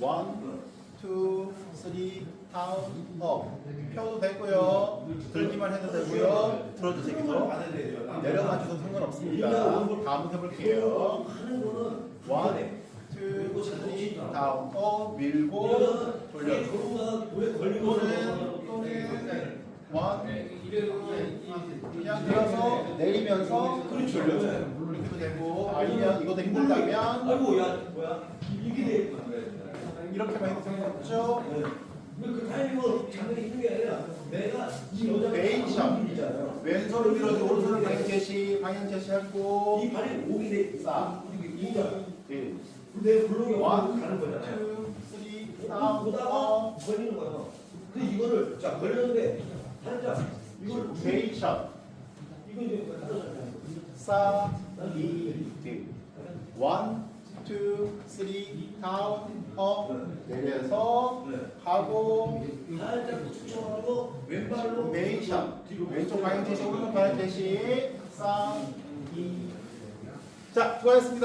원, 투, 쓰리, 다운, 업. 펴도 되고요. 들기만 해도 되고요. 들어주세요. 계속. 내려가 주셔도 상관없습니다. 다음 해볼게요. 하는 거는 원, 투, 쓰리, 다운, 업. 밀고 돌려주고. 또는 또는 원, 그냥 들어서 내리면서 그렇죠. 돌려줘요. 네, 이렇게도 되고 아니면 이것도 힘들다면 아이고 야 뭐야 이게 돼 있구나. 이렇게만 해도 상관없죠. 네. 근데 그 타이밍은 장난이 힘든 게 아니라 내가 이 여자 메인점 왼손을 밀어서 오른손을 방향 제시 방향 제시하고 이 발이 오게 돼 있어. 이게 네. 내 블록이 와 가는 거잖아요. 쓰리 사오 보다가 어. 걸리는 거야. 근데 이거를 자 걸렸는데 살짝 이걸 메인점 4, 2, 1, 2, 3, 다운, 업, 내려서 가고 살짝 추천하고 왼발로 메이션 왼쪽 발인지 오른발 대신 3, 2, 자 수고하셨습니다.